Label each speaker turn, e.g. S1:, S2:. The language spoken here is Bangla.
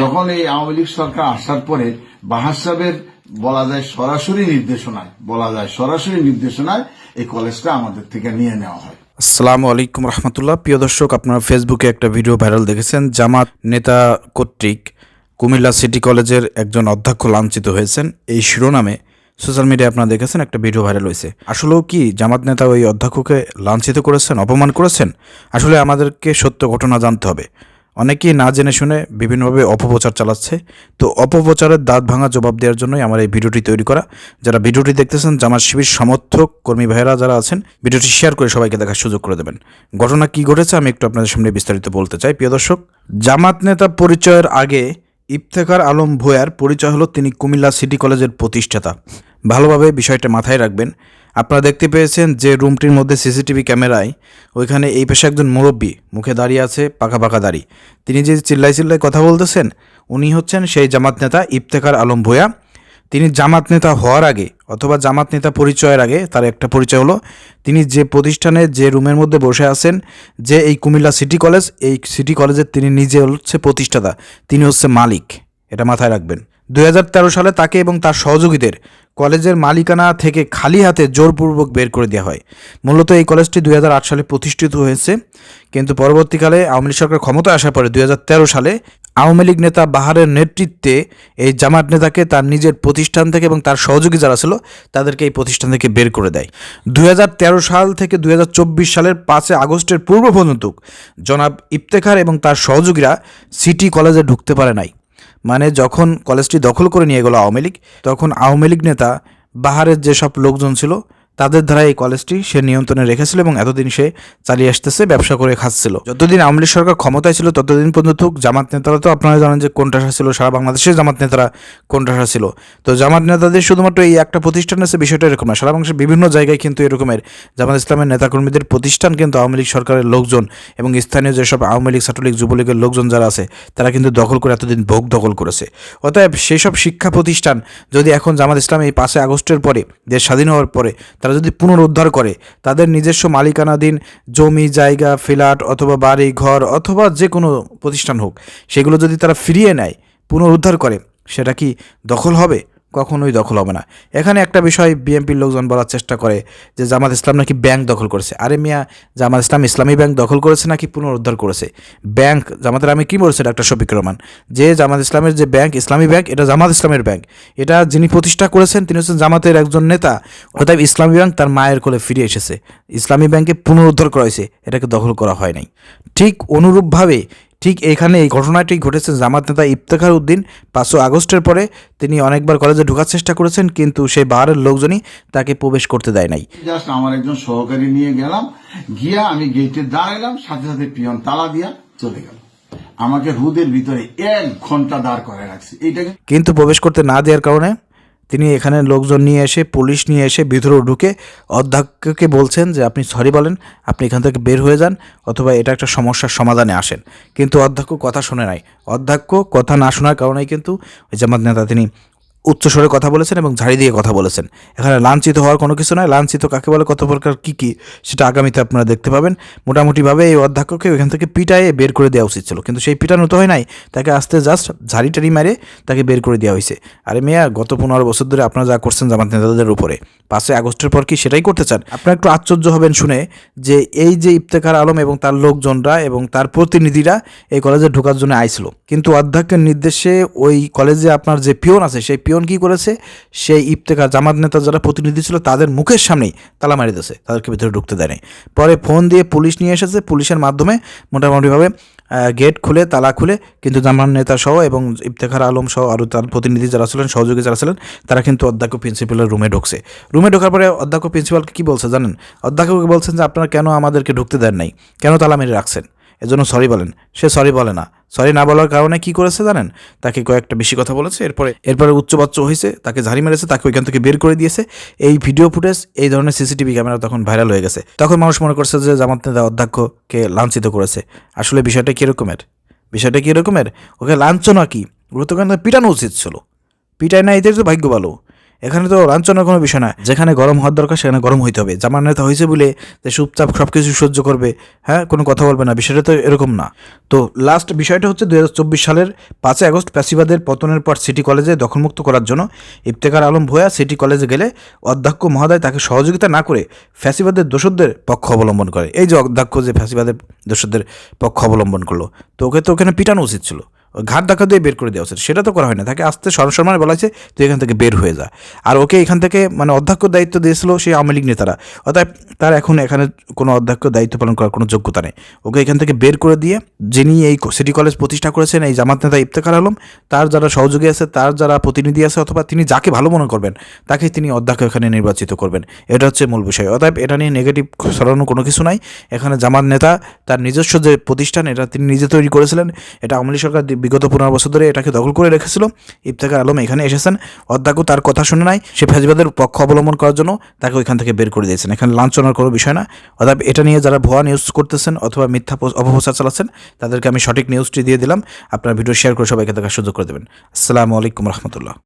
S1: যখন এই আওয়ামী লীগ সরকার আসার পরে বাহার সাহেবের বলা যায় সরাসরি নির্দেশনায়, বলা যায় সরাসরি নির্দেশনায় এই কলেজটা আমাদের থেকে নিয়ে নেওয়া হয়।
S2: আসসালামু আলাইকুম রহমতুল্লাহ। প্রিয় দর্শক, আপনারা ফেসবুকে একটা ভিডিও ভাইরাল দেখেছেন। জামাত নেতা কর্তৃক কুমিল্লা সিটি কলেজের একজন অধ্যক্ষ লাঞ্ছিত হয়েছেন। এই শিরোনামে সোশ্যাল মিডিয়ায় আপনারা দেখেছেন একটা ভিডিও ভাইরাল হয়েছে। আসলেও কি জামাত নেতা ওই অধ্যক্ষকে লাঞ্ছিত করেছেন, অপমান করেছেন? আসলে আমাদেরকে সত্য ঘটনা জানতে হবে। অনেকেই না জেনে শুনে বিভিন্নভাবে অপপ্রচার চালাচ্ছে। তো অপপ্রচারের দাঁত ভাঙা জবাব দেওয়ার জন্যই আমার এই ভিডিওটি তৈরি করা। যারা ভিডিওটি দেখতেছেন, জামাত শিবির সমর্থক, কর্মী ভাইয়েরা যারা আছেন, ভিডিওটি শেয়ার করে সবাইকে দেখার সুযোগ করে দেবেন। ঘটনা কি ঘটেছে আমি একটু আপনাদের সামনে বিস্তারিত বলতে চাই। প্রিয় দর্শক, জামাত নেতা পরিচয়ের আগে ইফতেখার আলম ভোয়ার পরিচয় হলো তিনি কুমিল্লা সিটি কলেজের প্রতিষ্ঠাতা। ভালোভাবে বিষয়টা মাথায় রাখবেন। আপনারা দেখতে পেয়েছেন যে রুমটির মধ্যে সিসিটিভি ক্যামেরায় ওইখানে এই পেশা একজন মুরব্বী, মুখে দাঁড়িয়ে আছে, পাকা পাকা দাড়ি। তিনি যে চিল্লাই চিল্লাই কথা বলতেছেন, উনি হচ্ছেন সেই জামাত নেতা ইফতেখার আলম ভূয়া তিনি জামাত নেতা হওয়ার আগে অথবা জামাত নেতা পরিচয়ের আগে, তার একটা পরিচয় হলো, তিনি যে প্রতিষ্ঠানে, যে রুমের মধ্যে বসে আছেন, যে এই কুমিল্লা সিটি কলেজ, এই সিটি কলেজের তিনি নিজে হচ্ছে প্রতিষ্ঠাতা, তিনি হচ্ছে মালিক। এটা মাথায় রাখবেন। দুই হাজার তেরো সালে তাকে এবং তার সহযোগীদের কলেজের মালিকানা থেকে খালি হাতে জোরপূর্বক বের করে দেওয়া হয়। মূলত এই কলেজটি দুই হাজার আট সালে প্রতিষ্ঠিত হয়েছে। কিন্তু পরবর্তীকালে আওয়ামী লীগ সরকার ক্ষমতায় আসার পরে দুই হাজার তেরো সালে আওয়ামী লীগ নেতা বাহারের নেতৃত্বে এই জামাত নেতাকে তার নিজের প্রতিষ্ঠান থেকে এবং তার সহযোগী যারা ছিল, তাদেরকে এই প্রতিষ্ঠান থেকে বের করে দেয়। দুই হাজার তেরো সাল থেকে দুই হাজার চব্বিশ সালের পাঁচই আগস্টের পূর্ব পর্যন্ত জনাব ইফতেখার এবং তার সহযোগীরা সিটি কলেজে ঢুকতে পারে নাই। মানে যখন কলেজটি দখল করে নিয়ে গেল আওয়ামী লীগ, তখন আওয়ামী লীগ নেতা, বাহারের যেসব লোকজন ছিল তাদের দ্বারা এই কলেজটি সে নিয়ন্ত্রণে রেখেছিল এবং এতদিন সে চালিয়ে আসতেছে, ব্যবসা করে খাচ্ছিল। যতদিন আওয়ামী লীগ সরকার ক্ষমতায় ছিল, ততদিন পর্যন্ত জামাত নেতারা তো আপনারা জানেন যে কোনটাশা ছিল, সারা বাংলাদেশের জামাত নেতারা কোনটাশা ছিল। তো জামাত নেতাদের শুধুমাত্র এই একটা প্রতিষ্ঠান আছে, বিষয়টা এরকম না। সারা বাংলাদেশের বিভিন্ন জায়গায় কিন্তু এরকমের জামাত ইসলামের নেতাকর্মীদের প্রতিষ্ঠান কিন্তু আওয়ামী লীগ সরকারের লোকজন এবং স্থানীয় যেসব আওয়ামী লীগ, ছাত্রলীগ, যুবলীগের লোকজন যারা আছে, তারা কিন্তু দখল করে এতদিন ভোগ দখল করেছে। অতএব সেই সব শিক্ষা প্রতিষ্ঠান যদি এখন জামাত ইসলাম এই পাঁচই আগস্টের পরে, দেশ স্বাধীন হওয়ার পরে, তারা যদি পুনরুদ্ধার করে, তাদের নিজস্ব মালিকানাধীন জমি, জায়গা, ফ্ল্যাট অথবা বাড়ি, ঘর অথবা যে কোনো প্রতিষ্ঠান হোক, সেগুলো যদি তারা ফিরিয়ে নেয়, পুনরুদ্ধার করে, সেটা কি দখল হবে? কখনোই দখল হবে না। এখানে একটা বিষয় বিএনপির লোকজন বলার চেষ্টা করে যে জামাত ইসলাম নাকি ব্যাংক দখল করেছে। আরে মিয়া, জামাত ইসলাম ইসলামী ব্যাংক দখল করেছে নাকি পুনরুদ্ধার করেছে? ব্যাংক, জামাতের আমি কী বলেছি ডাক্তার শফিক রহমান? যে জামাত ইসলামের যে ব্যাংক, ইসলামী ব্যাংক, এটা জামাত ইসলামের ব্যাংক। এটা যিনি প্রতিষ্ঠা করেছেন, তিনি হচ্ছেন জামাতের একজন নেতা। অর্থাৎ ইসলামী ব্যাংক তার মায়ের কোলে ফিরে এসেছে। ইসলামী ব্যাংকে পুনরুদ্ধার করা হয়েছে, এটাকে দখল করা হয় নাই। ঠিক অনুরূপভাবে ঠিক এখানে এই ঘটনাটি ঘটেছে জামাত নেতা ইফতেখার উদ্দিন। পাঁচশো আগস্টের পরে তিনি অনেকবার কলেজে ঢোকার চেষ্টা করেছেন কিন্তু সেই বাহারের লোকজনই তাকে প্রবেশ করতে দেয় নাই।
S1: জাস্ট আমার একজন সহকারী নিয়ে গেলাম গিয়া আমি গেটে দাঁড়াইলাম সাথে সাথে পিয়ন তালা দিয়া চলে গেল। আমাকে হুদের ভিতরে এক ঘণ্টা দাঁড় করে রাখছে। এইটাকে
S2: কিন্তু প্রবেশ করতে না দেওয়ার কারণে তিনি এখানে লোকজন নিয়ে এসে, পুলিশ নিয়ে এসে ভিতরে ঢুকে অধ্যক্ষকে বলছেন যে, আপনি সরি বলেন, আপনি এখান থেকে বের হয়ে যান, অথবা এটা একটা সমস্যার সমাধানে আসেন। কিন্তু অধ্যক্ষ কথা শুনে নাই। অধ্যক্ষ কথা না শোনার কারণেই কিন্তু ওই জামাত নেতা তিনি উচ্চস্বরে কথা বলেছেন এবং ঝাড়ি দিয়ে কথা বলেছেন। এখানে লাঞ্ছিত হওয়ার কোনো কিছু নয়। লাঞ্ছিত কাকে বলে, কত প্রকার, কী কী, সেটা আগামীতে আপনারা দেখতে পাবেন। মোটামুটিভাবে এই অধ্যক্ষকে ওইখান থেকে পিটায়ে বের করে দেওয়া উচিত ছিল। কিন্তু সেই পিটানো তো হয় নাই। তাকে আস্তে জাস্ট ঝাড়ি টাড়ি মেরে তাকে বের করে দেওয়া হয়েছে। আরে মেয়া, গত পনেরো বছর ধরে আপনারা যা করছেন জামাত নেতাদের উপরে, পাঁচই আগস্টের পর কি সেটাই করতে চান? আপনারা একটু আশ্চর্য হবেন শুনে যে এই যে ইফতেখার আলম এবং তার লোকজনরা এবং তার প্রতিনিধিরা এই কলেজে ঢোকার জন্য আইছিল। কিন্তু অধ্যক্ষের নির্দেশে ওই কলেজে আপনার যে পিয়ন আছে, সেই পিয়ন কি করেছে? সেই ইফতেখার জামাত নেতা যারা প্রতিনিধি ছিল, তাদের মুখের সামনেই তালা মারি দিয়েছে। তাদেরকে ভিতরে ঢুকতে দেয়নি। পরে ফোন দিয়ে পুলিশ নিয়ে এসেছে। পুলিশের মাধ্যমে মোটামুটিভাবে গেট খুলে, তালা খুলে, কিন্তু জামান নেতা সহ এবং ইফতেখার আলম সহ আরও তার প্রতিনিধি যারা ছিলেন, সহযোগী যারা ছিলেন, তারা কিন্তু অধ্যক্ষ প্রিন্সিপালের রুমে ঢুকছে। রুমে ঢোকার পরে অধ্যক্ষ প্রিন্সিপালকে কী বলছে জানেন? অধ্যক্ষকে বলছেন যে, আপনারা কেন আমাদেরকে ঢুকতে দেন নাই? কেন তালা মেরে রাখছেন? এজন্য সরি বলেন। সে সরি বলে না। সরি না বলার কারণে কি করেছে জানেন? তাকে কয়েকটা বেশি কথা বলেছে, এরপরে এরপরে উচ্চবাচ্য হয়েছে তাকে ঝাড়ি মেরেছে, তাকে ওইখান থেকে বের করে দিয়েছে। এই ভিডিও ফুটেজ, এই ধরনের সিসিটিভি ক্যামেরা তখন ভাইরাল হয়ে গেছে। তখন মানুষ মনে করছে যে জামাত নেতা অধ্যক্ষকে লাঞ্ছিত করেছে। আসলে বিষয়টা কীরকমের? বিষয়টা কীরকমের? ওকে লাঞ্ছনা কি? ওগুলো তো পিটানো উচিত ছিল। পিটায় না এদের তো ভাগ্য ভালো। এখানে তো লাঞ্ছনার কোনো বিষয় না। যেখানে গরম হওয়ার দরকার, সেখানে গরম হইতে হবে। জামার নেতা হয়েছে বলে যে চুপচাপ সব কিছু সহ্য করবে হ্যাঁ কোনো কথা বলবে না। বিষয়টা তো এরকম না। তো লাস্ট বিষয়টা হচ্ছে দু হাজার চব্বিশ সালের পাঁচই আগস্ট প্যাসিবাদের পতনের পর সিটি কলেজে দখলমুক্ত করার জন্য ইফতেখার আলম ভূয়া সিটি কলেজে গেলে অধ্যক্ষ মহোদয় তাকে সহযোগিতা না করে ফ্যাসিবাদের দোষরদের পক্ষ অবলম্বন করে। এই যে অধ্যক্ষ যে ফ্যাসিবাদের দোষরদের পক্ষ অবলম্বন করল, তো ওকে তো ওখানে পিটানো উচিত ছিল। ঘাট ধাক্কা দিয়ে বের করে দেওয়া সেটা তো করা হয় না। তাকে আস্তে সরসম্মানে বলা হয়েছে, তুই এখান থেকে বের হয়ে যা। আর ওকে এখান থেকে মানে অধ্যক্ষ দায়িত্ব দিয়েছিল সেই আওয়ামী লীগ নেতারা। অর্থাৎ তার এখন এখানে কোনো অধ্যক্ষ দায়িত্ব পালন করার কোনো যোগ্যতা নেই। ওকে এখান থেকে বের করে দিয়ে যিনি এই সিটি কলেজ প্রতিষ্ঠা করেছেন, এই জামাত নেতা ইফতেখার আলম, তার যারা সহযোগী আছে, তার যারা প্রতিনিধি আছে, অথবা তিনি যাকে ভালো মনে করবেন, তাকে তিনি অধ্যক্ষ এখানে নির্বাচিত করবেন। এটা হচ্ছে মূল বিষয়। অতএব এটা নিয়ে নেগেটিভ সরানো কোনো কিছু নাই। এখানে জামাত নেতা তার নিজস্ব যে প্রতিষ্ঠান, এটা তিনি নিজে তৈরি করেছিলেন। এটা আওয়ামী সরকার বিগত পনেরো বছর ধরে এটাকে দখল করে রেখেছিল। ইফতেখার আলম এখানে এসেছেন। অর্ধাকু তার কথা শুনে নাই। সে ফেজবাদের পক্ষ অবলম্বন করার জন্য তাকে ওইখান থেকে বের করে দিয়েছেন। এখানে লাঞ্ছনার কোনো বিষয় না। অর্থাৎ এটা নিয়ে যারা ভুয়া নিউজ করতেছেন অথবা মিথ্যা অপপ্রচার চালাচ্ছেন, তাদেরকে আমি সঠিক নিউজটি দিয়ে দিলাম। আপনার ভিডিও শেয়ার করে সবাইকে দেখার সুযোগ করে দেবেন। আসসালামু আলাইকুম রহমতুল্লাহ।